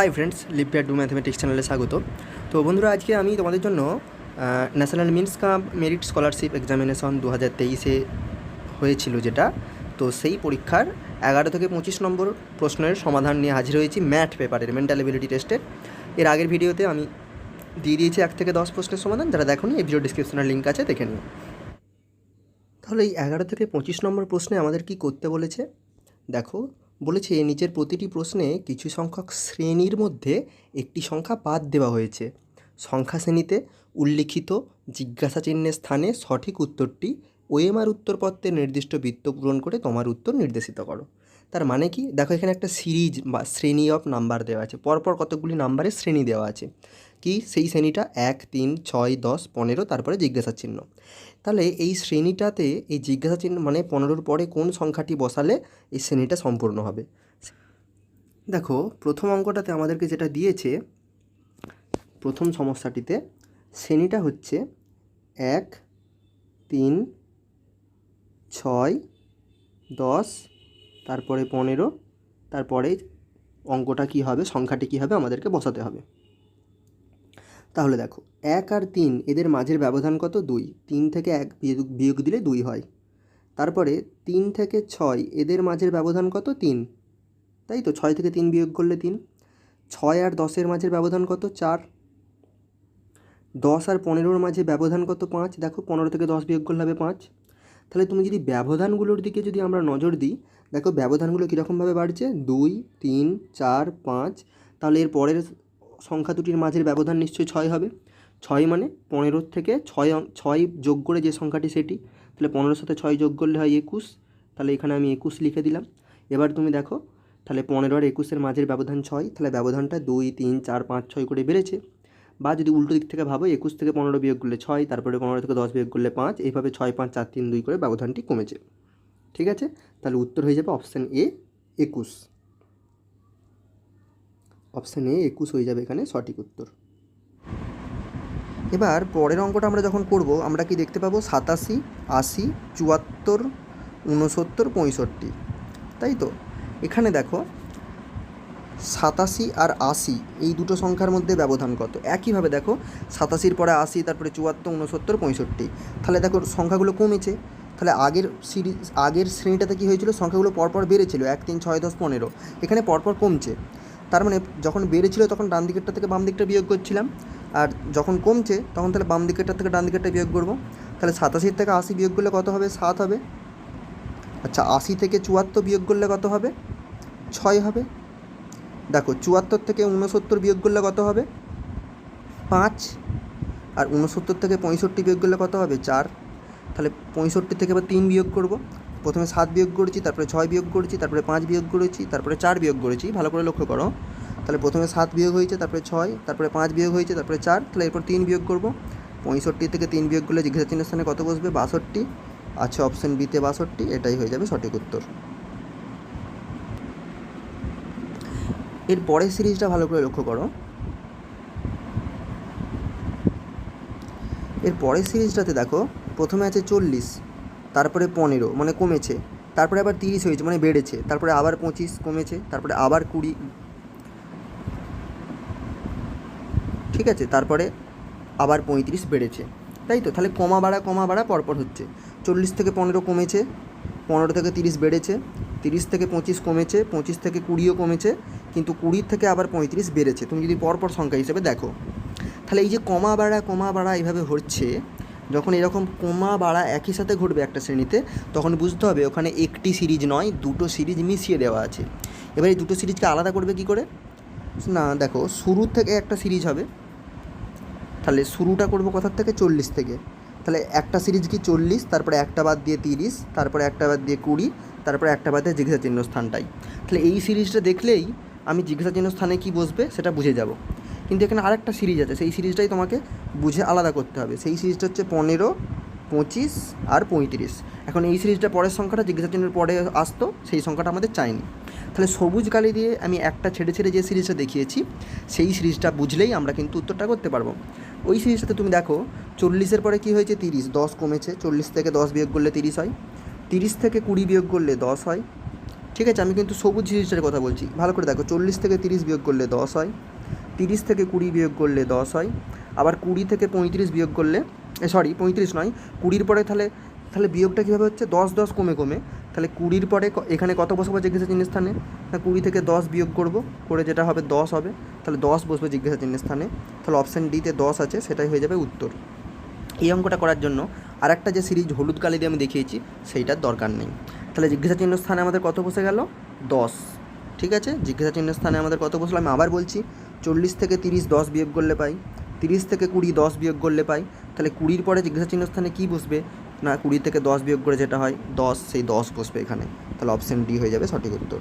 High friends লিপিয়ার do mathematics চ্যানেলে স্বাগত। তো বন্ধুরা, আজকে আমি তোমাদের জন্য national means cum merit scholarship examination দু হাজার তেইশে হয়েছিল যেটা। তো সেই পরীক্ষার এগারো থেকে পঁচিশ নম্বর প্রশ্নের সমাধান নিয়ে হাজির হয়েছি ম্যাথ পেপারের মেন্টাল এবিলিটি টেস্টের এর। আগের ভিডিওতে আমি দিয়ে দিয়েছি এক থেকে দশ প্রশ্নের সমাধান, যারা দেখোনি, এই ভিডিও ডিসক্রিপশনের লিঙ্ক আছে, দেখে নিও। তাহলে এই এগারো থেকে পঁচিশ নম্বর প্রশ্নে আমাদের কি করতে বলেছে? দেখো বলেছে নিচের প্রতিটি প্রশ্নে কিছু সংখ্যক শ্রেণির মধ্যে একটি সংখ্যা বাদ দেওয়া হয়েছে। সংখ্যা শ্রেণীতে উল্লিখিত জিজ্ঞাসা চিহ্নের স্থানে সঠিক উত্তরটি ওএমআর উত্তরপত্রের নির্দিষ্ট বৃত্ত পূরণ করে তোমার উত্তর নির্দেশিত করো। তার মানে কি? দেখো এখানে একটা সিরিজ বা শ্রেণি অফ নাম্বার দেওয়া আছে। পরপর কতগুলি নাম্বারের শ্রেণি দেওয়া আছে? কি? সেই শ্রেণীটা এক, তিন, ছয়, দশ, পনেরো, তারপরে জিজ্ঞাসা চিহ্ন। তাহলে এই শ্রেণীটাতে এই জিজ্ঞাসা চিহ্ন মানে পনেরোর পরে কোন সংখ্যাটি বসালে এই শ্রেণীটা সম্পূর্ণ হবে? দেখো, প্রথম অঙ্কটাতে আমাদেরকে যেটা দিয়েছে, প্রথম সমস্যাটিতে শ্রেণীটা হচ্ছে এক, তিন, ছয়, দশ তারপরে পনেরো, তারপরে অঙ্কটা কী হবে, সংখ্যাটি কী হবে আমাদেরকে বসাতে হবে। তাহলে দেখো, এক আর তিন, এদের মাঝের ব্যবধান কত? দুই। তিন থেকে এক বিয়োগ দিলে দুই হয়। তারপরে তিন থেকে ছয়, এদের মাঝের ব্যবধান কত? তিন। তাই তো, ছয় থেকে তিন বিয়োগ করলে তিন। ছয় আর দশের মাঝের ব্যবধান কত? চার। দশ আর পনেরোর মাঝে ব্যবধান কত? পাঁচ। দেখো, পনেরো থেকে দশ বিয়োগ করলে হবে পাঁচ। তাহলে তুমি যদি ব্যবধানগুলোর দিকে যদি আমরা নজর দিই দেখো ব্যবধানগুলো কীরকমভাবে বাড়ছে? দুই, তিন, চার, পাঁচ। তাহলে এর পরের সংখ্যা দুটির মাঝের ব্যবধান নিশ্চয়ই ছয় হবে। ছয় মানে পনেরোর থেকে ছয় ছয় যোগ করে যে সংখ্যাটি সেটি। তাহলে পনেরোর সাথে ছয় যোগ করলে হয় একুশ। তাহলে এখানে আমি একুশ লিখে দিলাম। এবার তুমি দেখো, তাহলে পনেরো আর একুশের মাঝের ব্যবধান ছয়। তাহলে ব্যবধানটা দুই, তিন, চার, পাঁচ, ছয় করে বেড়েছে। বা যদি উল্টো দিক থেকে ভাবো, একুশ থেকে পনেরো বিয়োগ করলে ছয়, তারপরে পনেরো থেকে দশ বিয়োগ করলে পাঁচ। এইভাবে ছয়, পাঁচ, চার, তিন, দুই করে ব্যবধানটি কমেছে। ঠিক আছে? তাহলে উত্তর হয়ে যাবে অপশান এ একুশ। অপশান এ একুশ হয়ে যাবে এখানে সঠিক উত্তর। এবার পরের অঙ্কটা আমরা যখন করব, আমরা কি দেখতে পাবো? সাতাশি, আশি, চুয়াত্তর, ঊনসত্তর, পঁয়ষট্টি। তাই তো? এখানে দেখো, সাতাশি আর আশি, এই দুটো সংখ্যার মধ্যে ব্যবধান কত? একইভাবে দেখো, সাতাশির পরে আশি, তারপরে চুয়াত্তর, ঊনসত্তর, পঁয়ষট্টি। তাহলে দেখো, সংখ্যাগুলো কমেছে। তাহলে আগের সিরিজ, আগের শ্রেণীটাতে কী হয়েছিল? সংখ্যাগুলো পরপর বেড়েছিল, এক, তিন, ছয়, দশ, পনেরো। এখানে পরপর কমছে। তার মানে যখন বেড়েছিল তখন ডান দিকেরটা থেকে বাম দিকটা বিয়োগ করছিলাম। আর যখন কমছে, তখন তাহলে বাম দিকেরটা থেকে ডান দিকেরটা বিয়োগ করব। তাহলে সাতাশির থেকে আশি বিয়োগ করলে কত হবে? সাত হবে। আচ্ছা আশি থেকে চুয়াত্তর বিয়োগ করলে কত হবে? ছয় হবে। দেখো, চুয়াত্তর থেকে ঊনসত্তর বিয়োগ করলে কত হবে? পাঁচ। আর ঊনসত্তর থেকে পঁয়ষট্টি বিয়োগ করলে কত হবে? চার। তাহলে পঁয়ষট্টি থেকে এবার তিন বিয়োগ করব। প্রথমে সাত বিয়োগ করেছি, তারপরে ছয় বিয়োগ করেছি, তারপরে পাঁচ বিয়োগ করেছি, তারপরে চার বিয়োগ করেছি। ভালো করে লক্ষ্য করো। তাহলে প্রথমে সাত বিয়োগ হয়েছে, তারপরে ছয়, তারপরে পাঁচ বিয়োগ হয়েছে, তারপরে চার, তাহলে এরপর তিন বিয়োগ করব। পঁয়ষট্টি থেকে তিন বিয়োগ করলে জিজ্ঞাসা চিহ্নের স্থানে কত বসবে? বাষট্টি। আছে অপশন বিতে বাষট্টি, এটাই হয়ে যাবে সঠিক উত্তর। এর পরের সিরিজটা ভালো করে লক্ষ্য করো। এর পরের সিরিজটাতে দেখো প্রথমে আছে চল্লিশ, তারপরে পনেরো মানে কমেছে। তারপরে আবার তিরিশ হয়েছে মানে বেড়েছে। তারপরে আবার পঁচিশ কমেছে, তারপরে আবার কুড়ি। ঠিক আছে, তারপরে আবার পঁয়ত্রিশ বেড়েছে। তাই তো? তাহলে কমা বাড়া কমা বাড়া পরপর হচ্ছে। চল্লিশ থেকে পনেরো কমেছে, পনেরো থেকে তিরিশ বেড়েছে, তিরিশ থেকে পঁচিশ কমেছে, পঁচিশ থেকে কুড়িও কমেছে, কিন্তু কুড়ির থেকে আবার পঁয়ত্রিশ বেড়েছে। তুমি যদি পরপর সংখ্যা হিসেবে দেখো, তাহলে এই যে কমা বাড়া কমা বাড়া এইভাবে হচ্ছে যখন এরকম কমা বাড়া একই সাথে ঘটবে একটা শ্রেণীতে, তখন বুঝতে হবে ওখানে একটি সিরিজ নয়, দুটো সিরিজ মিশিয়ে দেওয়া আছে। এবার এই দুটো সিরিজকে আলাদা করবে কি করে? না, দেখো, শুরু থেকে একটা সিরিজ হবে। তাহলে শুরুটা করব কোথার থেকে? চল্লিশ থেকে। তাহলে একটা সিরিজ কি চল্লিশ, তারপরে একটা বাদ দিয়ে তিরিশ, তারপরে একটা বাদ দিয়ে কুড়ি, তারপরে একটা বাদ দিয়ে জিজ্ঞাসা চিহ্ন স্থানটাই। তাহলে এই সিরিজটা দেখলেই আমি জিজ্ঞাসা চিহ্ন স্থানে কি বসবে সেটা বুঝে যাব। কিন্তু এখানে আরেকটা সিরিজ আছে, সেই সিরিজটাই তোমাকে বুঝে আলাদা করতে হবে। সেই সিরিজটা হচ্ছে পনেরো, পঁচিশ আর পঁয়ত্রিশ। এখন এই সিরিজটা পরের সংখ্যাটা জিজ্ঞাসা চিহ্নের পরে আসতো, সেই সংখ্যাটা আমাদের চাইনি। তাহলে সবুজ কালি দিয়ে আমি একটা ছেড়ে ছেড়ে যে সিরিজটা দেখিয়েছি, সেই সিরিজটা বুঝলেই আমরা কিন্তু উত্তরটা করতে পারব। ওই সিরিজটাতে তুমি দেখো, চল্লিশের পরে কি হয়েছে? তিরিশ, দশ কমেছে। চল্লিশ থেকে দশ বিয়োগ করলে তিরিশ হয়। তিরিশ থেকে কুড়ি বিয়োগ করলে দশ হয়। ঠিক আছে, আমি কিন্তু সবুজ জিনিসটার কথা বলছি। ভালো করে দেখো, চল্লিশ থেকে তিরিশ বিয়োগ করলে দশ হয়। তিরিশ থেকে কুড়ি বিয়োগ করলে দশ হয়, আবার কুড়ি থেকে পঁয়ত্রিশ বিয়োগ করলে সরি পঁয়ত্রিশ নয়, কুড়ির পরে তাহলে তাহলে বিয়োগটা কীভাবে হচ্ছে? দশ দশ কমে কমে। তাহলে কুড়ির পরে এখানে কত বসবো জিজ্ঞাসা চিহ্নের স্থানে? না, কুড়ি থেকে দশ বিয়োগ করব, করে যেটা হবে দশ হবে, তাহলে দশ বসবে জিজ্ঞাসা চিহ্নের স্থানে। তাহলে অপশান ডিতে দশ আছে, সেটাই হয়ে যাবে উত্তর। এই অঙ্কটা করার জন্য আর একটা যে সিরিজ হলুদ কালি দিয়ে আমি দেখিয়েছি, সেইটার দরকার নেই। তাহলে জিজ্ঞাসা চিহ্ন স্থানে আমাদের কত বসে গেল? দশ। ঠিক আছে? জিজ্ঞাসা চিহ্ন স্থানে আমাদের কত বসল? আমি আবার বলছি চল্লিশ থেকে তিরিশ দশ বিয়োগ করলে পাই, তিরিশ থেকে কুড়ি দশ বিয়োগ করলে পাই, তাহলে কুড়ির পরে জিজ্ঞাসা চিহ্ন স্থানে কী বসবে? না, কুড়ি থেকে দশ বিয়োগ করে যেটা হয়, দশ, সেই দশ বসবে এখানে। তাহলে অপশান ডি হয়ে যাবে সঠিক উত্তর।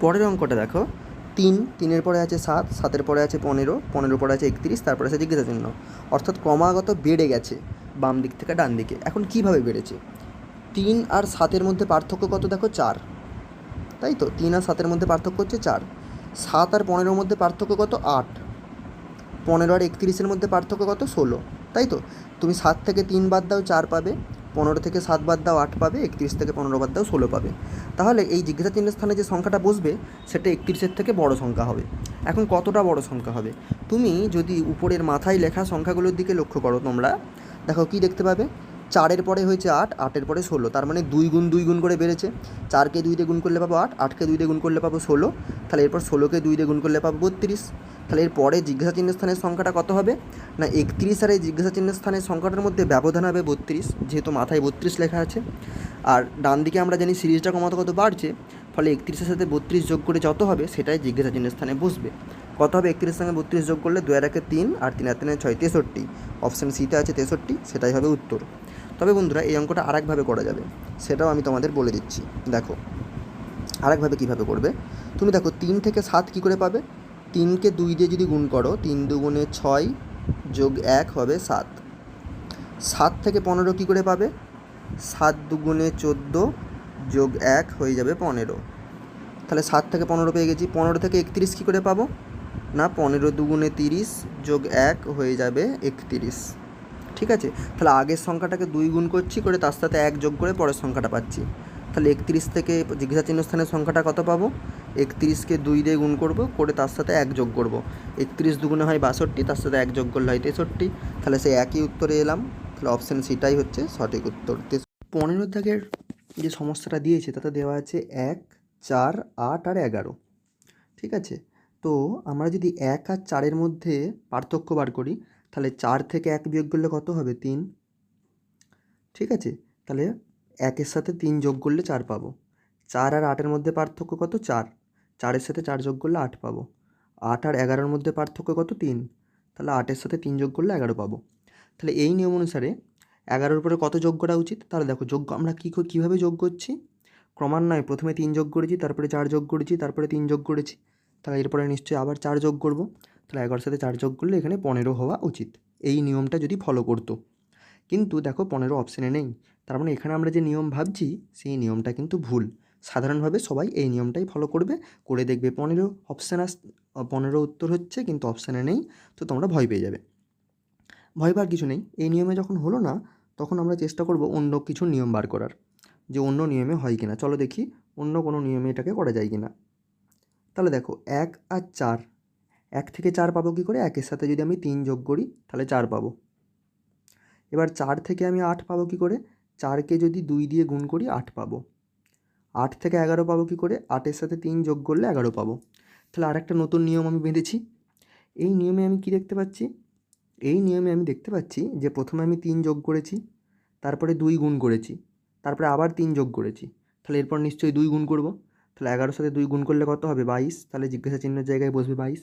পরের অঙ্কটা দেখো, তিন, তিনের পরে আছে সাত, সাতের পরে আছে পনেরো পনেরো পরে আছে একত্রিশ, তারপরে আছে জিজ্ঞাসা চিহ্ন অর্থাৎ ক্রমাগত বেড়ে গেছে বাম দিক থেকে ডান দিকে। এখন কীভাবে বেড়েছে? তিন আর সাতের মধ্যে পার্থক্য কত দেখো? চার। তাই তো? তিন আর সাতের মধ্যে পার্থক্য হচ্ছে চার। সাত আর পনেরোর মধ্যে পার্থক্য কত? আট। পনেরো আর একত্রিশের মধ্যে পার্থক্য কত? ষোলো। তাই তো? তুমি সাত থেকে তিন বাদ দাও চার পাবে, পনেরো থেকে সাত বাদ দাও আট পাবে, একত্রিশ থেকে পনেরো বাদ দাও ষোলো পাবে। তাহলে এই জিজ্ঞাসা চিহ্নের স্থানে যে সংখ্যাটা বসবে, সেটা একত্রিশের থেকে বড় সংখ্যা হবে। এখন কতটা বড় সংখ্যা হবে? তুমি যদি উপরের মাথায় লেখা সংখ্যাগুলোর দিকে লক্ষ্য করো তোমরা, দেখো কি দেখতে পাবে? চারের পরে হয়েছে আট, আটের পরে ষোলো। তার মানে দুই গুণ দুই গুণ করে বেড়েছে। চারকে দুই দিয়ে গুণ করলে পাবো আট, আটকে দুই দিয়ে গুণ করলে পাবো ষোলো। তাহলে এরপর ষোলোকে দুই দিয়ে গুণ করলে পাবো বত্রিশ। তাহলে এর পরে জিজ্ঞাসা চিহ্নের স্থানের সংখ্যাটা কত হবে? না, একত্রিশ আর এই জিজ্ঞাসা চিহ্নের স্থানের সংখ্যাটার মধ্যে ব্যবধান হবে বত্রিশ, যেহেতু মাথায় বত্রিশ লেখা আছে। আর ডান দিকে আমরা জানি সিরিজটা কমাতে কত বাড়ছে, ফলে একত্রিশের সাথে বত্রিশ যোগ করে যত হবে সেটাই জিজ্ঞাসা চিহ্নের স্থানে বসবে। কত হবে একত্রিশের সঙ্গে বত্রিশ যোগ করলে দু একে তিন, আর তিন আর তিনে ছয় তেষট্টি। অপশান সিতে আছে তেষট্টি, সেটাই হবে উত্তর। তবে বন্ধুরা এই অঙ্কটা আরেকভাবে করা যাবে। সেটাও আমি তোমাদের বলে দিচ্ছি। দেখো, আরেকভাবে কীভাবে করবে? তুমি দেখো, তিন থেকে সাত কী করে পাবে? তিনকে দুই দিয়ে যদি গুণ করো, তিন দুগুণে ছয় যোগ এক হবে সাত। সাত থেকে পনেরো কী করে পাবে? সাত দুগুণে চোদ্দ যোগ এক হয়ে যাবে পনেরো। তাহলে সাত থেকে পনেরো পেয়ে গেছি। পনেরো থেকে একত্রিশ কী করে পাবো? না, পনেরো দুগুণে তিরিশ যোগ এক হয়ে যাবে একত্রিশ। ঠিক আছে? তাহলে আগের সংখ্যাটাকে দুই গুণ করছি করে তার সাথে এক যোগ করে পরের সংখ্যাটা পাচ্ছি। তাহলে একত্রিশ থেকে জিজ্ঞাসা চিহ্ন স্থানের সংখ্যাটা কত পাবো? একত্রিশকে দুই দিয়ে গুণ করব করে তার সাথে এক যোগ করব। একত্রিশ দুগুণে হয় বাষট্টি, তার সাথে এক যোগ করলে হয় তেষট্টি। তাহলে সেই একই উত্তরে এলাম। তাহলে অপশান সিটাই হচ্ছে সঠিক উত্তর। পনেরো দাগের যে সমস্যাটা দিয়েছে, তাতে দেওয়া আছে এক, চার, আট আর এগারো। ঠিক আছে? তো আমরা যদি এক আর চারের মধ্যে পার্থক্য বার করি তাহলে চার থেকে এক বিয়োগ করলে কত হবে? তিন। ঠিক আছে? তাহলে একের সাথে তিন যোগ করলে চার পাবো। চার আর আটের মধ্যে পার্থক্য কত? চার। চারের সাথে চার যোগ করলে আট পাবো। আট আর এগারোর মধ্যে পার্থক্য কত? তিন। তাহলে আটের সাথে তিন যোগ করলে এগারো পাবো। তাহলে এই নিয়ম অনুসারে এগারোর উপরে কত যোগ করা উচিত? তাহলে দেখো, যোগ আমরা কী কীভাবে যোগ করছি? ক্রমান্বয়ে প্রথমে তিন যোগ করেছি, তারপরে চার যোগ করেছি, তারপরে তিন যোগ করেছি। তাহলে এরপরে নিশ্চয়ই আবার চার যোগ করব। তাহলে এগারোর সাথে চার যোগ করলে এখানে পনেরো হওয়া উচিত। এই নিয়মটা যদি ফলো করতো। কিন্তু দেখো পনেরো অপশানে নেই। তার মানে এখানে আমরা যে নিয়ম ভাবছি, সেই নিয়মটা কিন্তু ভুল। সাধারণভাবে সবাই এই নিয়মটাই ফলো করবে, করে দেখবে পনেরো অপশান আস, পনেরো উত্তর হচ্ছে কিন্তু অপশানে নেই, তো তোমরা ভয় পেয়ে যাবে। ভয় পাওয়ার কিছু নেই। এই নিয়মে যখন হলো না, তখন আমরা চেষ্টা করব অন্য কিছু নিয়ম বার করার, যে অন্য নিয়মে হয় কিনা। চলো দেখি অন্য কোনো নিয়মে এটাকে করা যায় কিনা। তাহলে দেখো, এক আর চার এক থেকে চার পাবো কী করে? একের সাথে যদি আমি তিন যোগ করি, তাহলে চার পাবো। এবার চার থেকে আমি আট পাবো কী করে? চারকে যদি দুই দিয়ে গুণ করি, আট পাবো। আট থেকে এগারো পাবো কী করে? আটের সাথে তিন যোগ করলে এগারো পাবো। তাহলে আরেকটা নতুন নিয়ম আমি বেঁধেছি। এই নিয়মে আমি কী দেখতে পাচ্ছি? এই নিয়মে আমি দেখতে পাচ্ছি যে প্রথমে আমি তিন যোগ করেছি, তারপরে দুই গুণ করেছি, তারপরে আবার তিন যোগ করেছি। তাহলে এরপর নিশ্চয়ই দুই গুণ করব। তাহলে এগারোর সাথে দুই গুণ করলে কত হবে? বাইশ। তাহলে জিজ্ঞাসা চিহ্নের জায়গায় বসবে বাইশ।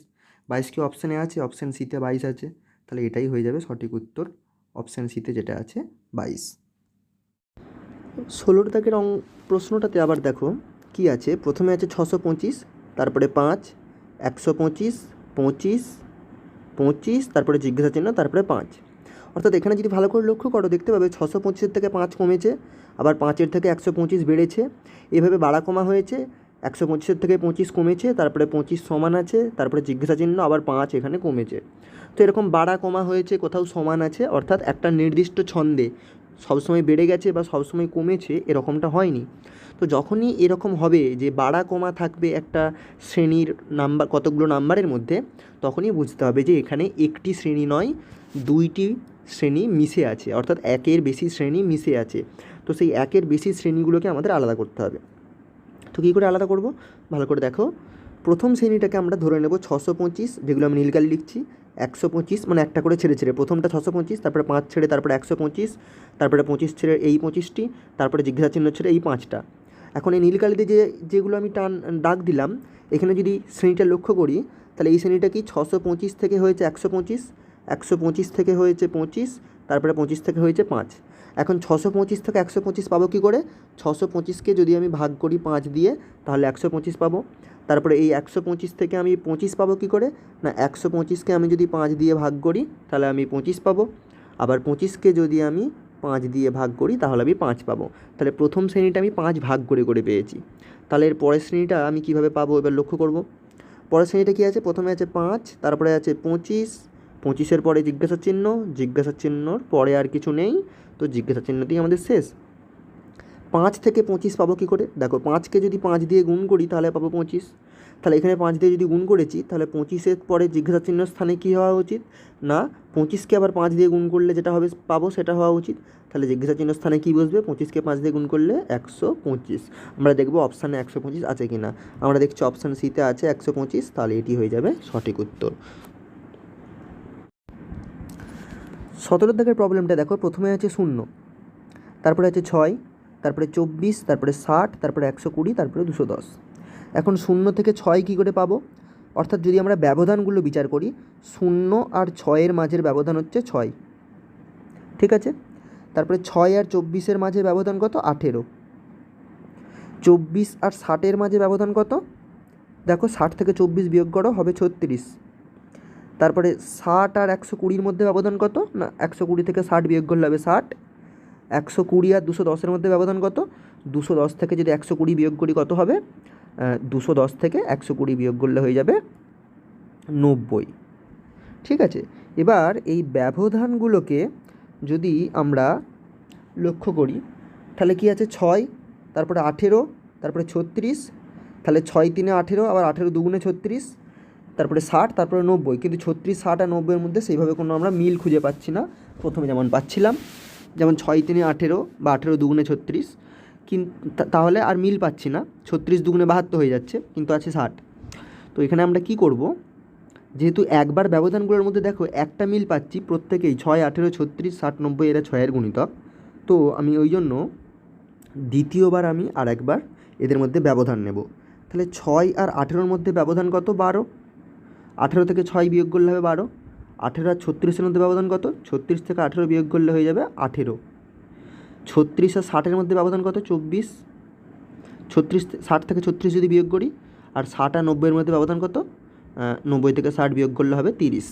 বাইশ কি অপশানে আছে? অপশান সিতে বাইশ আছে। তাহলে এটাই হয়ে যাবে সঠিক উত্তর। অপশান সিতে যেটা আছে, বাইশ। ষোলোর দাগের অং প্রশ্নটাতে আবার দেখো, কি আছে? প্রথমে আছে ছশো পঁচিশ, তারপরে পাঁচ, একশো পঁচিশ পঁচিশ পঁচিশ, তারপরে জিজ্ঞাসা চিহ্ন, তারপরে পাঁচ। অর্থাৎ এখানে যদি ভালো করে লক্ষ্য করো, দেখতে পাবে ছশো পঁচিশের থেকে পাঁচ কমেছে, আবার পাঁচের থেকে একশো পঁচিশ বেড়েছে। এভাবে বাড়া কমা হয়েছে একশো পঁচিশের থেকে পঁচিশ কমেছে, তারপরে পঁচিশ সমান আছে, তারপরে জিজ্ঞাসা চিহ্ন, আবার পাঁচ এখানে কমেছে। তো এরকম বাড়া কমা হয়েছে, কোথাও সমান আছে, অর্থাৎ একটা নির্দিষ্ট ছন্দে সবসময় বেড়ে গেছে বা সবসময় কমেছে, এরকমটা হয়নি। তো যখনই এরকম হবে যে বাড়া কমা থাকবে একটা শ্রেণির নাম্বার, কতগুলো নাম্বারের মধ্যে, তখনই বুঝতে হবে যে এখানে একটি শ্রেণি নয়, দুইটি শ্রেণি মিশে আছে, অর্থাৎ একের বেশি শ্রেণি মিশে আছে। তো সেই একের বেশি শ্রেণীগুলোকে আমাদের আলাদা করতে হবে। তো কী করে আলাদা করব? ভালো করে দেখো। প্রথম শ্রেণীটাকে আমরা ধরে নেব ছশো পঁচিশ, যেগুলো আমি নীলকালি লিখছি, একশো পঁচিশ মানে একটা করে ছেড়ে ছেড়ে। প্রথমটা ছশো পঁচিশ, তারপরে পাঁচ ছেড়ে, তারপরে একশো পঁচিশ, তারপরে পঁচিশ ছেড়ে এই পঁচিশটি, তারপরে জিজ্ঞাসা চিহ্ন ছেড়ে এই পাঁচটা। এখন এই নীলকালিতে যে, যেগুলো আমি টান, ডাক দিলাম, এখানে যদি শ্রেণীটা লক্ষ্য করি, তাহলে এই শ্রেণীটা কি, ছশো পঁচিশ থেকে হয়েছে একশো পঁচিশ একশো পঁচিশ থেকে হয়েছে পঁচিশ তারপরে পঁচিশ থেকে হয়েছে পাঁচ। এখন ছশো পঁচিশ থেকে একশো পঁচিশ পাবো কী করে? ছশো পঁচিশকে যদি আমি ভাগ করি পাঁচ দিয়ে, তাহলে একশো পঁচিশ পাবো। তারপরে এই একশো পঁচিশ থেকে আমি পঁচিশ পাবো কী করে? না, একশো পঁচিশকে আমি যদি পাঁচ দিয়ে ভাগ করি, তাহলে আমি পঁচিশ পাবো। আবার পঁচিশকে যদি আমি পাঁচ দিয়ে ভাগ করি, তাহলে আমি পাঁচ পাবো। তাহলে প্রথম শ্রেণীটা আমি পাঁচ ভাগ করে করে পেয়েছি। তাহলে এর পরের শ্রেণীটা আমি কীভাবে পাবো? এবার লক্ষ্য করব। পরের শ্রেণীটা কী আছে? প্রথমে আছে পাঁচ, তারপরে আছে পঁচিশ পঁচিশের পরে জিজ্ঞাসা চিহ্ন, জিজ্ঞাসা চিহ্নর পরে আর কিছু নেই, তো জিজ্ঞাসা চিহ্নতেই আমাদের শেষ। পাঁচ থেকে পঁচিশ পাবো কী করে? দেখো, পাঁচকে যদি পাঁচ দিয়ে গুণ করি, তাহলে পাবো পঁচিশ। তাহলে এখানে পাঁচ দিয়ে যদি গুণ করেছি, তাহলে পঁচিশের পরে জিজ্ঞাসা চিহ্ন স্থানে কী হওয়া উচিত? না, পঁচিশকে আবার পাঁচ দিয়ে গুণ করলে যেটা হবে, পাবো, সেটা হওয়া উচিত। তাহলে জিজ্ঞাসা চিহ্ন স্থানে কী বসবে? পঁচিশকে পাঁচ দিয়ে গুণ করলে একশো পঁচিশ। আমরা দেখব অপশানে একশো পঁচিশ আছে কি না আমরা দেখছি অপশান সিতে আছে একশো পঁচিশ, তাহলে এটি হয়ে যাবে সঠিক উত্তর। সতেরো দাগের প্রবলেমটা দেখো, প্রথমে আছে শূন্য, তারপরে আছে ছয়, তারপরে চব্বিশ, তারপরে ষাট, তারপরে একশো কুড়ি, তারপরে দুশো দশ। এখন শূন্য থেকে ছয় কী করে পাবো? অর্থাৎ যদি আমরা ব্যবধানগুলো বিচার করি, শূন্য আর ছয়ের মাঝের ব্যবধান হচ্ছে ছয়। ঠিক আছে? তারপরে ছয় আর চব্বিশের মাঝে ব্যবধান কত? আঠেরো। চব্বিশ আর ষাটের মাঝে ব্যবধান কত? দেখো, ষাট থেকে চব্বিশ বিয়োগ করো, হবে ছত্রিশ। তারপরে ষাট আর একশো কুড়ির মধ্যে ব্যবধান কত? না, একশো কুড়ি থেকে ষাট বিয়োগ করলে হবে ষাট। একশো কুড়ি আর দুশো দশের মধ্যে ব্যবধান কত? দুশো দশ থেকে যদি একশো কুড়ি বিয়োগ করি কত হবে? দুশো দশ থেকে একশো কুড়ি বিয়োগ করলে হয়ে যাবে নব্বই। ঠিক আছে? এবার এই ব্যবধানগুলোকে যদি আমরা লক্ষ্য করি, তাহলে কি আছে? ছয়, তারপরে আঠেরো, তারপরে ছত্রিশ, তাহলে ছয় তিনে আঠেরো, আবার আঠেরো দুগুণে ছত্রিশ তারপরে ষাট, তারপরে নব্বই। কিন্তু ছত্রিশ, ষাট আর নব্বইয়ের মধ্যে সেইভাবে কোনো আমরা মিল খুঁজে পাচ্ছি না। প্রথমে যেমন পাচ্ছিলাম, যেমন ছয় তিনে আঠেরো বা আঠেরো দুগুণে ছত্রিশ। কিন্তু তাহলে আর মিল পাচ্ছি না। ছত্রিশ দুগুণে বাহাত্তর হয়ে যাচ্ছে, কিন্তু আছে ষাট। তো এখানে আমরা কি করব? যেহেতু একবার ব্যবধানগুলোর মধ্যে দেখো একটা মিল পাচ্ছি প্রত্যেকেই, ছয়, আঠেরো, ছত্রিশ, ষাট, নব্বই, এরা ছয়ের গুণিতক। তো আমি ওই জন্য দ্বিতীয়বার আমি আর একবার এদের মধ্যে ব্যবধান নেব। তাহলে ছয় আর আঠেরোর মধ্যে ব্যবধান কত? বারো। আঠেরো থেকে ছয় বিয়োগ করলে হবে বারো। আঠেরো আর ছত্রিশের মধ্যে ব্যবধান কত? ছত্রিশ থেকে আঠেরো বিয়োগ করলে হয়ে যাবে আঠেরো। ছত্রিশ আর ষাটের মধ্যে ব্যবধান কত? চব্বিশ। ছত্রিশ ষাট থেকে ছত্রিশ যদি বিয়োগ করি, আর ষাট আর নব্বইয়ের মধ্যে ব্যবধান কত? নব্বই থেকে ষাট বিয়োগ করলে হবে তিরিশ।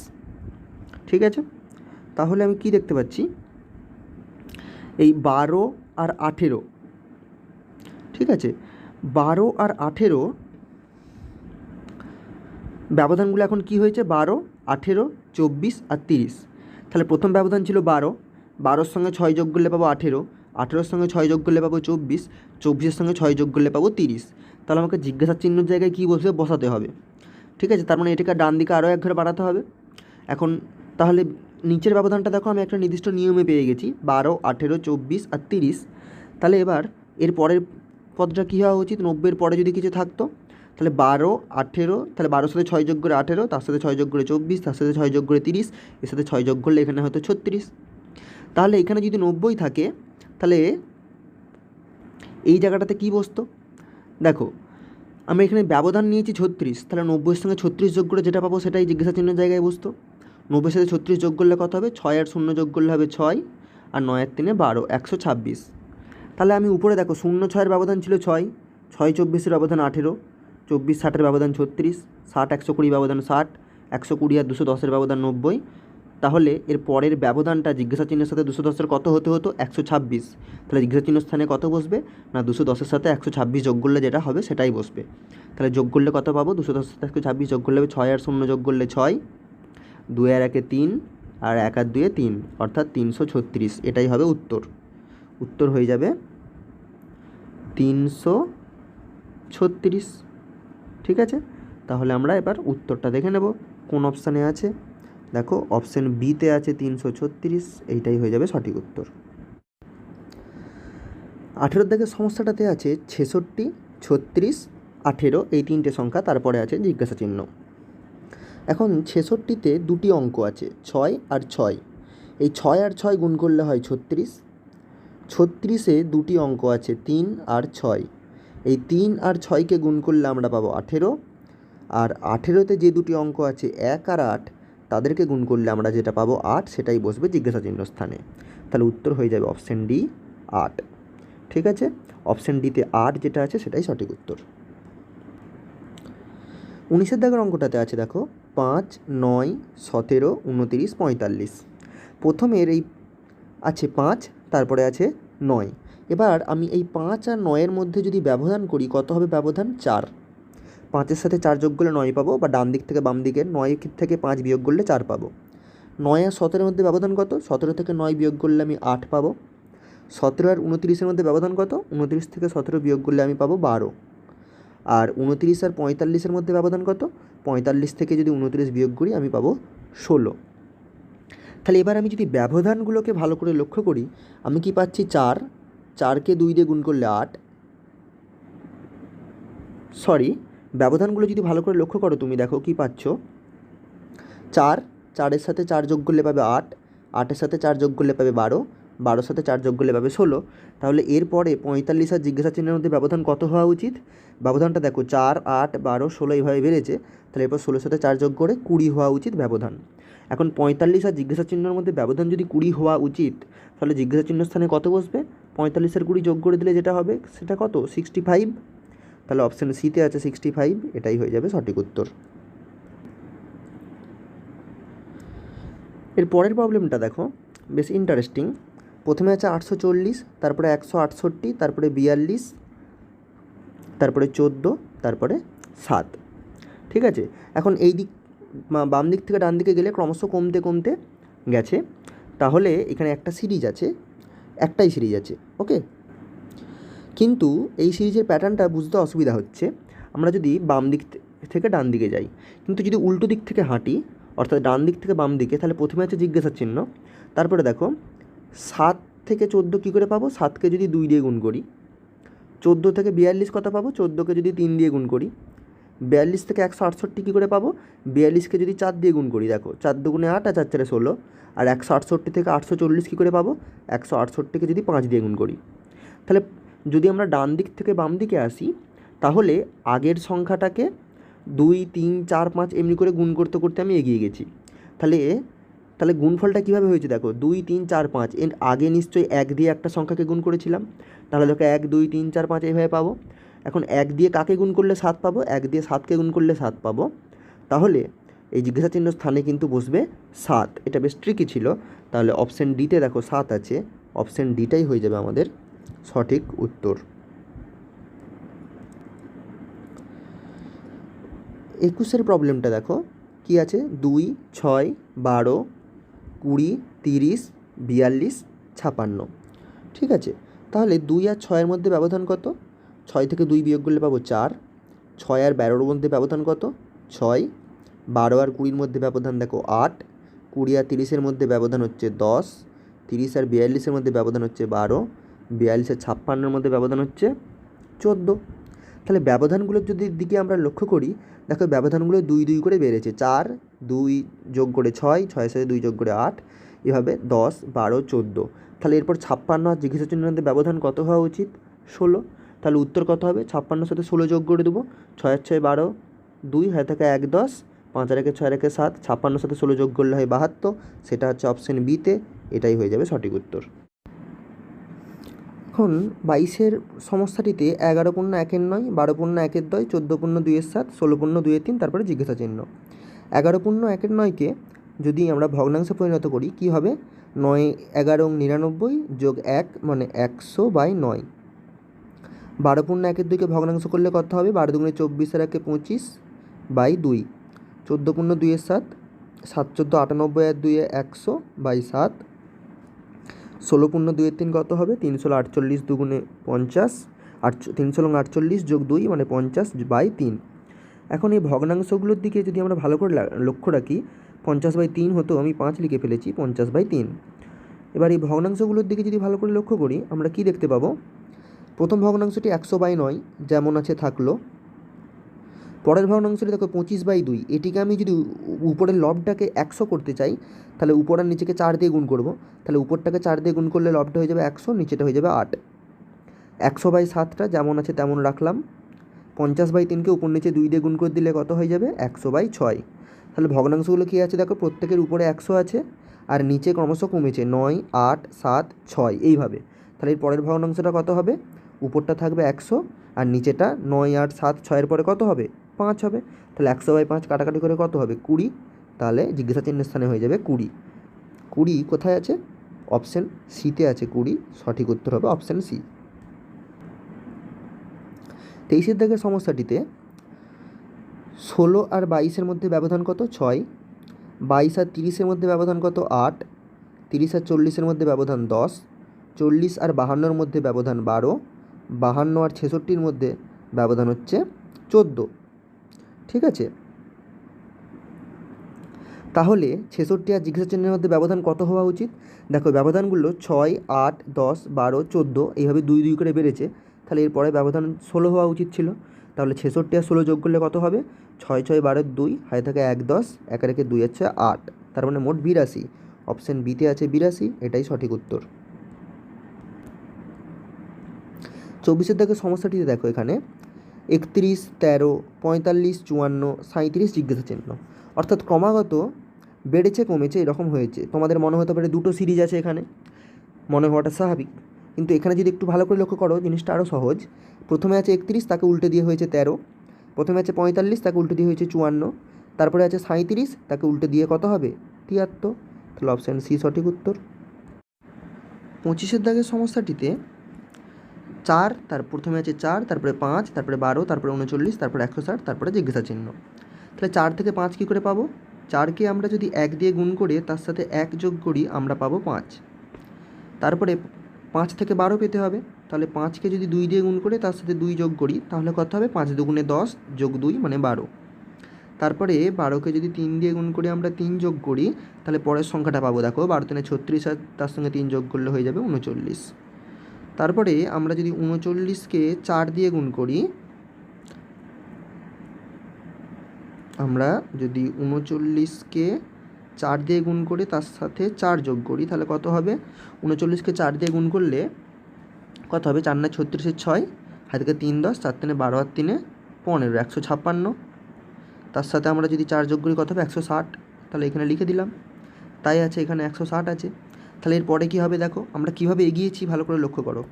ঠিক আছে? তাহলে আমি কি দেখতে পাচ্ছি? এই বারো আর আঠেরো। ঠিক আছে? বারো আর আঠেরো ব্যবধানগুলো এখন কি হয়েছে? বারো, আঠেরো, চব্বিশ আর তিরিশ। তাহলে প্রথম ব্যবধান ছিল বারো। বারোর সঙ্গে ছয় যোগ করলে পাবো আঠেরো। আঠেরোর সঙ্গে ছয় যোগ করলে পাবো চব্বিশ। চব্বিশের সঙ্গে ছয় যোগ করলে পাবো তিরিশ। তাহলে আমাকে জিজ্ঞাসা চিহ্নের জায়গায় কী বসবে বসাতে হবে? ঠিক আছে? তার মানে এটাকে ডান দিকে আরও এক ঘরে বাড়াতে হবে। এখন তাহলে নিচের ব্যবধানটা দেখো, আমি একটা নির্দিষ্ট নিয়মে পেয়ে গেছি। বারো, আঠেরো, চব্বিশ আর তিরিশ। তাহলে এবার এর পরের পদটা কী হওয়া উচিত? নব্বইয়ের পরে যদি কিছু থাকতো তাহলে বারো, আঠেরো, তাহলে বারোর সাথে ছয় যোগ করে আঠেরো, তার সাথে ছয় যোগ করে চব্বিশ, তার সাথে ছয় যোগ করে তিরিশ, এর সাথে ছয় যোগ করলে এখানে হয়তো ছত্রিশ। তাহলে এখানে যদি নব্বই থাকে, তাহলে এই জায়গাটাতে কী বসতো? দেখো, আমি এখানে ব্যবধান নিয়েছি ছত্রিশ, তাহলে নব্বইয়ের সঙ্গে ছত্রিশ যোগ করে যেটা পাবো সেটাই জিজ্ঞাসা চিহ্নের জায়গায় বসতো। নব্বইয়ের সাথে ছত্রিশ যোগ করলে কত হবে? ছয় আর শূন্য যোগ করলে হবে ছয়, আর নয় আর তিনে বারো, একশো ছাব্বিশ। তাহলে আমি উপরে দেখো, শূন্য ছয়ের ব্যবধান ছিল ছয় ছয় চব্বিশের ব্যবধান আঠেরো চব্বিশ ষাটের ব্যবধান ছত্রিশ, ষাট একশো কুড়ি ব্যবধান ষাট, একশো কুড়ি আর দুশো দশের ব্যবধান নব্বই। তাহলে এর পরের ব্যবধানটা জিজ্ঞাসা চিহ্নের সাথে দুশো দশের কত হতে হতো? একশো ছাব্বিশ। তাহলে জিজ্ঞাসা চিহ্ন স্থানে কত বসবে? না, দুশো দশের সাথে একশো ছাব্বিশ যোগ করলে যেটা হবে সেটাই বসবে। তাহলে যোগ করলে কত পাবো? দুশো দশের সাথে একশো ছাব্বিশ যোগ করলে ছয় আর শূন্য যোগ করলে ছয়। দুই আর একে তিন আর এক আর দুয়ে তিন, অর্থাৎ তিনশো ছত্রিশ। এটাই হবে উত্তর। উত্তর হয়ে যাবে তিনশো ছত্রিশ। ঠিক আছে? তাহলে আমরা এবার উত্তরটা দেখে নেব। কোন অপশানে আছে? দেখো অপশান বিতে আছে তিনশো ছত্রিশ, এইটাই হয়ে যাবে সঠিক উত্তর। আঠেরোর দাগের সমস্যাটাতে আছে ছেষট্টি, ছত্রিশ, আঠেরো, এই তিনটে সংখ্যা, তারপরে আছে জিজ্ঞাসা চিহ্ন। এখন ছেষট্টিতে দুটি অঙ্ক আছে, ছয় আর ছয়। এই ছয় আর ছয় গুণ করলে হয় ছত্রিশ। ছত্রিশে দুটি অঙ্ক আছে, তিন আর ছয়। এই তিন আর ছয়কে গুণ করলে আমরা পাবো আঠেরো। আর আঠেরোতে যে দুটি অঙ্ক আছে, এক আর আট, তাদেরকে গুণ করলে আমরা যেটা পাবো আট, সেটাই বসবে জিজ্ঞাসা চিহ্ন স্থানে। তাহলে উত্তর হয়ে যাবে অপশান ডি আট। ঠিক আছে? অপশান ডিতে আট যেটা আছে, সেটাই সঠিক উত্তর। উনিশের দাগের অঙ্কটাতে আছে, দেখো, পাঁচ, নয়, সতেরো, উনতিরিশ, পঁয়তাল্লিশ। প্রথমের এই, আছে পাঁচ, তারপরে আছে নয়। এবার আমি এই পাঁচ আর নয়ের মধ্যে যদি ব্যবধান করি, কত হবে ব্যবধান? চার। পাঁচের সাথে চার যোগ করলে নয় পাবো, বা ডান দিক থেকে বাম দিকে নয় থেকে পাঁচ বিয়োগ করলে চার পাবো। নয় আর সতেরোর মধ্যে ব্যবধান কত? সতেরো থেকে নয় বিয়োগ করলে আমি আট পাবো। সতেরো আর উনতিরিশের মধ্যে ব্যবধান কত? উনতিরিশ থেকে সতেরো বিয়োগ করলে আমি পাবো বারো। আর উনতিরিশ আর পঁয়তাল্লিশের মধ্যে ব্যবধান কত? পঁয়তাল্লিশ থেকে যদি উনতিরিশ বিয়োগ করি, আমি পাবো ষোলো। তাহলে এবার আমি যদি ব্যবধানগুলোকে ভালো করে লক্ষ্য করি, আমি কি পাচ্ছি? চার। চারকে দুই দিয়ে গুণ করলে আট। সরি ব্যবধানগুলো যদি ভালো করে লক্ষ্য করো তুমি, দেখো কি পাচ্ছ। চার, চারের সাথে চার যোগ করলে পাবে আট, আটের সাথে চার যোগ করলে পাবে বারো, বারোর সাথে চার যোগ করলে পাবে ষোলো। তাহলে এরপরে পঁয়তাল্লিশ আর জিজ্ঞাসা চিহ্নের মধ্যে ব্যবধান কত হওয়া উচিত? ব্যবধানটা দেখো, চার, আট, বারো, ষোলো এইভাবে বেড়েছে। তাহলে এরপর ষোলোর সাথে চার যোগ করে কুড়ি হওয়া উচিত ব্যবধান। এখন পঁয়তাল্লিশ আর জিজ্ঞাসা চিহ্নের মধ্যে ব্যবধান যদি কুড়ি হওয়া উচিত, তাহলে জিজ্ঞাসা চিহ্ন স্থানে কত বসবে? পঁয়তাল্লিশের কুড়ি যোগ করে দিলে যেটা হবে, সেটা কত? সিক্সটি ফাইভ তাহলে অপশান সিতে আছে সিক্সটি ফাইভ এটাই হয়ে যাবে সঠিক উত্তর। এর পরের প্রবলেমটা দেখো, বেশ ইন্টারেস্টিং প্রথমে আছে আটশো চল্লিশ, তারপরে একশো আটষট্টি, তারপরে বিয়াল্লিশ, তারপরে চোদ্দ, তারপরে সাত। ঠিক আছে? এখন এই দিক বাম দিক থেকে ডান দিকে গেলে ক্রমশ কমতে কমতে গেছে। তাহলে এখানে একটা সিরিজ আছে একটাই সিরিজ আছে ওকে কিন্তু এই সিরিজের প্যাটার্নটা বুঝতে অসুবিধা হচ্ছে। আমরা যদি বাম দিক থেকে ডান দিকে যাই, কিন্তু যদি উল্টো দিক থেকে হাঁটি, অর্থাৎ ডান দিক থেকে বাম দিকে, তাহলে প্রথমে আছে জিজ্ঞাসার চিহ্ন। তারপরে দেখো, সাত থেকে চোদ্দ কী করে পাবো? সাতকে যদি দুই দিয়ে গুণ করি, চোদ্দ থেকে বিয়াল্লিশ কত পাবো? চোদ্দোকে যদি তিন দিয়ে গুণ করি বিয়াল্লিশ থেকে একশো আটষট্টি কী করে পাবো? বিয়াল্লিশকে যদি চার দিয়ে গুণ করি, দেখো, চার দুগুণে আট আর চার চারে ষোলো। আর একশো আটষট্টি থেকে আটশো চল্লিশ কী করে পাবো? একশো আটষট্টিকে যদি পাঁচ দিয়ে গুণ করি। তাহলে যদি আমরা ডান দিক থেকে বাম দিকে আসি, তাহলে আগের সংখ্যাটাকে দুই, তিন, চার, পাঁচ এমনি করে গুণ করতে করতে আমি এগিয়ে গেছি। তাহলে তাহলে গুণফলটা কীভাবে হয়েছে দেখো? দুই, তিন, চার, পাঁচ, এর আগে নিশ্চয়ই এক দিয়ে একটা সংখ্যাকে গুণ করেছিলাম। তাহলে দেখো, এক, দুই, তিন, চার, পাঁচ এইভাবে পাবো। এখন এক দিয়ে কাকে গুণ করলে সাত পাবো? এক দিয়ে সাতকে গুণ করলে সাত পাবো। তাহলে এই জিজ্ঞাসা চিহ্ন স্থানে কিন্তু বসবে সাত। এটা বেশ ট্রিকি ছিল। তাহলে অপশান ডিতে দেখো সাত আছে। অপশান ডিটাই হয়ে যাবে আমাদের সঠিক উত্তর। একুশের প্রবলেমটা দেখো। কি আছে? দুই, ছয়, বারো, কুড়ি, তিরিশ, বিয়াল্লিশ, ছাপান্ন। ঠিক আছে? তাহলে দুই আর ছয়ের মধ্যে ব্যবধান কত? ছয় থেকে দুই বিয়োগ করলে পাবো চার। ছয় আর বারোর মধ্যে ব্যবধান কত? ছয়। বারো আর কুড়ির মধ্যে ব্যবধান দেখো আট। কুড়ি আর তিরিশের মধ্যে ব্যবধান হচ্ছে দশ। তিরিশ আর বিয়াল্লিশের মধ্যে ব্যবধান হচ্ছে বারো। বিয়াল্লিশ আর ছাপ্পান্নের মধ্যে ব্যবধান হচ্ছে চোদ্দ। তাহলে ব্যবধানগুলোর যদি দিকে আমরা লক্ষ্য করি, দেখো ব্যবধানগুলো দুই দুই করে বেড়েছে। চার দুই যোগ করে ছয়, ছয়ের সাথে দুই যোগ করে আট, এভাবে দশ, বারো, চোদ্দ। তাহলে এরপর ছাপ্পান্ন আর জিজ্ঞাসা চিহ্নের ব্যবধান কত হওয়া উচিত? ষোলো। তাহলে উত্তর কত হবে? ছাপ্পান্নর সাথে ষোলো যোগ করে দেবো। ছয়ের ছয় বারো, দুই হয় থাকে এক, দশ, পাঁচ আর একে ছয় রেখে সাত, ছাপ্পান্নর সাথে ষোলো যোগ করলে হয় বাহাত্তর, সেটা হচ্ছে অপশান বিতে এটাই হয়ে যাবে সঠিক উত্তর। এখন বাইশের সমস্যাটিতে এগারো পূর্ণ একের নয়, বারো পূর্ণ একের দয় চোদ্দ পূর্ণ দুইয়ের সাত, ষোলো পূর্ণ দুইয়ের তিন, তারপরে জিজ্ঞাসা চিহ্ন। এগারো পূর্ণ একের নয়কে যদি আমরা ভগ্নাংশে পরিণত করি, কি হবে? নয়, এগারো, নিরানব্বই যোগ এক মানে একশো বাই নয়। বারো পূর্ণ একের দুইকে ভগ্নাংশ করলে কত হবে? বারো দুগুণে চব্বিশের একে পঁচিশ বাই দুই। চোদ্দ পূর্ণ দুইয়ের সাত সাত চোদ্দ আটানব্বই আর দুইয়ে একশো বাই সাত। ষোলো পূর্ণ দুইয়ের তিন কত হবে? তিন ষোলো আটচল্লিশ দুগুণে পঞ্চাশ। আট, তিনশো লং আটচল্লিশ যোগ দুই মানে পঞ্চাশ বাই তিন। এখন এই ভগ্নাংশগুলোর দিকে যদি আমরা ভালো করে লক্ষ্য রাখি, পঞ্চাশ বাই তিন হতো আমি পাঁচ লিখে ফেলেছি, পঞ্চাশ বাই তিন। এবার এই ভগ্নাংশগুলোর দিকে যদি ভালো করে লক্ষ্য করি, আমরা কি দেখতে পাবো? প্রথম ভগ্নাংশটি একশো বাই নয়, যেমন আছে থাকল। পরের ভগ্নাংশটি দেখো পঁচিশ বাই দুই। এটিকে আমি যদি উপরের লবটাকে একশো করতে চাই, তাহলে উপর আর নিচেকে চার দিয়ে গুণ করব। তাহলে উপরটাকে চার দিয়ে গুণ করলে লবটা হয়ে যাবে একশো, নিচেটা হয়ে যাবে আট। একশো বাই সাতটা, যেমন আছে তেমন রাখলাম। পঞ্চাশ বাই তিনকে উপর নিচে দুই দিয়ে গুণ করে দিলে কত হয়ে যাবে? একশো বাই ছয়। তাহলে ভগ্নাংশগুলো কী আছে দেখো? প্রত্যেকের উপরে একশো আছে, আর নিচে ক্রমশ কমেছে নয়, আট, সাত, ছয়, এইভাবে। তাহলে এর পরের ভগ্নাংশটা কত হবে? উপরটা থাকবে একশো আর নিচেটা নয় আট সাত ছয়ের পরে কত হবে? পাঁচ হবে। তাহলে একশো বাই পাঁচ কাটাকাটি করে কত হবে? কুড়ি। তাহলে জিজ্ঞাসা চিহ্নের স্থানে হয়ে যাবে কুড়ি। কুড়ি কোথায় আছে? অপশান সিতে আছে কুড়ি। সঠিক উত্তর হবে অপশান সি। তেইশের দাগের সমস্যাটিতে ষোলো আর বাইশের মধ্যে ব্যবধান কত? ছয়। বাইশ আর তিরিশের মধ্যে ব্যবধান কত? আট। তিরিশ আর চল্লিশের মধ্যে ব্যবধান দশ। চল্লিশ আর বাহান্নর মধ্যে ব্যবধান বারো। বাহান্ন আর ছেষট্টির মধ্যে ব্যবধান হচ্ছে চোদ্দ। ঠিক আছে? তাহলে ছেষট্টি আর জিজ্ঞাসা চিহ্নের মধ্যে ব্যবধান কত হওয়া উচিত? দেখো, ব্যবধানগুলো ছয়, আট, দশ, বারো, চোদ্দ, এইভাবে দুই দুই করে বেড়েছে। তাহলে এরপরে ব্যবধান ষোলো হওয়া উচিত ছিল। তাহলে ছেষট্টি আর ষোলো যোগ করলে কত হবে? ছয় ছয়, বারো, দুই, হাতে থাকে এক, দশ, একে রেখে দুই হচ্ছে আট। তার মানে মোট বিরাশি। অপশান বিতে আছে বিরাশি, এটাই সঠিক উত্তর। চব্বিশের দাগের সমস্যাটিতে দেখো এখানে। একত্রিশ, তেরো, পঁয়তাল্লিশ, চুয়ান্ন, সাঁইত্রিশ জিজ্ঞাসা চিহ্ন। অর্থাৎ ক্রমাগত বেড়েছে, কমেছে, এরকম হয়েছে। তোমাদের মনে হতে পারে দুটো সিরিজ আছে এখানে। মনে হওয়াটা স্বাভাবিক। কিন্তু এখানে যদি একটু ভালো করে লক্ষ্য করো, জিনিসটা আরও সহজ। প্রথমে আছে একত্রিশ, তাকে উল্টে দিয়ে হয়েছে তেরো। প্রথমে আছে পঁয়তাল্লিশ, তাকে উল্টে দিয়ে হয়েছে চুয়ান্ন। তারপরে আছে সাঁইত্রিশ, তাকে উল্টে দিয়ে কত হবে? তিয়াত্তর। তাহলে অপশান সি সঠিক উত্তর। পঁচিশের দাগের সমস্যাটিতে চার তার প্রথমে আছে চার, তারপরে পাঁচ, তারপরে বারো, তারপরে উনচল্লিশ, তারপরে একশো ষাট তারপরে জিজ্ঞাসা চিহ্ন। তাহলে চার থেকে পাঁচ কী করে পাবো? চারকে আমরা যদি এক দিয়ে গুণ করে তার সাথে এক যোগ করি আমরা পাবো পাঁচ। তারপরে পাঁচ থেকে বারো পেতে হবে। তাহলে পাঁচকে যদি দুই দিয়ে গুণ করে তার সাথে দুই যোগ করি, তাহলে কত হবে? পাঁচ দুগুণে দশ যোগ দুই মানে বারো। তারপরে বারোকে যদি তিন দিয়ে গুণ করে আমরা তিন যোগ করি, তাহলে পরের সংখ্যাটা পাবো। দেখো, বারো তিনে ছত্রিশ তার সঙ্গে তিন যোগ করলে হয়ে যাবে উনচল্লিশ। তারপরে আমরা যদি উনচল্লিশকে চার দিয়ে গুণ করি, আমরা যদি উনচল্লিশকে চার দিয়ে গুণ করে তার সাথে চার যোগ করি, তাহলে কত হবে? উনচল্লিশকে চার দিয়ে গুণ করলে কত হবে? চার না ছত্রিশের ছয়, হাত তিন দশ, চার তিনে বারো আর তিনে পনেরো, একশো ছাপ্পান্ন। তার সাথে আমরা যদি চার যোগ করি, কত হবে? একশো ষাট। তাহলে এখানে লিখে দিলাম। তাই আছে, এখানে একশো ষাট আছে। তাহলে এরপরে কী হবে দেখো? আমরা কীভাবে এগিয়েছি ভালো করে লক্ষ্য করো।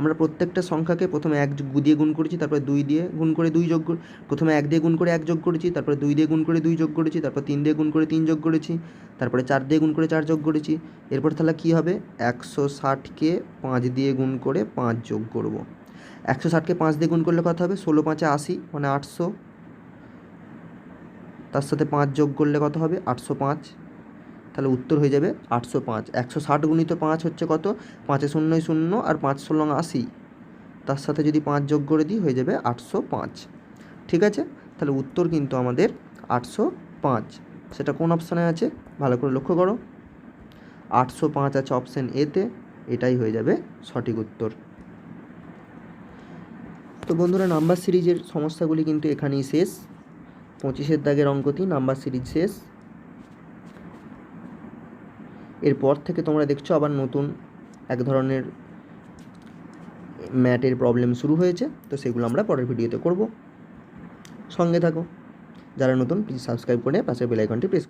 আমরা প্রত্যেকটা সংখ্যাকে প্রথমে এক দিয়ে গুণ করেছি, তারপরে দুই দিয়ে গুণ করে দুই যোগ প্রথমে এক দিয়ে গুণ করে এক যোগ করেছি, তারপরে দুই দিয়ে গুণ করে দুই যোগ করেছি, তারপর তিন দিয়ে গুণ করে তিন যোগ করেছি, তারপরে চার দিয়ে গুণ করে চার যোগ করেছি। এরপর তাহলে কী হবে? একশো ষাটকে পাঁচ দিয়ে গুণ করে পাঁচ যোগ করব। একশো ষাটকে পাঁচ দিয়ে গুণ করলে কত হবে? ষোলো পাঁচে আশি মানে আটশো। তার সাথে পাঁচ যোগ করলে কত হবে? আটশো পাঁচ। তাহলে উত্তর হয়ে যাবে আটশো পাঁচ। একশো ষাট গুণিত পাঁচ হচ্ছে কত? পাঁচে শূন্যই শূন্য আর পাঁচ ষোলো আশি। তার সাথে যদি পাঁচ যোগ করে দিই হয়ে যাবে আটশো পাঁচ। ঠিক আছে? তাহলে উত্তর কিন্তু আমাদের আটশো পাঁচ। সেটা কোন অপশানে আছে? ভালো করে লক্ষ্য করো। আটশো পাঁচ আছে অপশান এতে এটাই হয়ে যাবে সঠিক উত্তর। তো বন্ধুরা, নাম্বার সিরিজের সমস্যাগুলি কিন্তু এখানেই শেষ। পঁচিশের দাগের অঙ্কটি নাম্বার সিরিজ শেষ। এরপর থেকে তোমরা দেখছ আবার নতুন এক ধরনের ম্যাটের প্রবলেম শুরু হয়েছে, তো সেগুলো আমরা পরের ভিডিওতে করব। সঙ্গে থাকো। যারা নতুন প্লিজ সাবস্ক্রাইব করে পাশে বেলাইকনটি প্রেস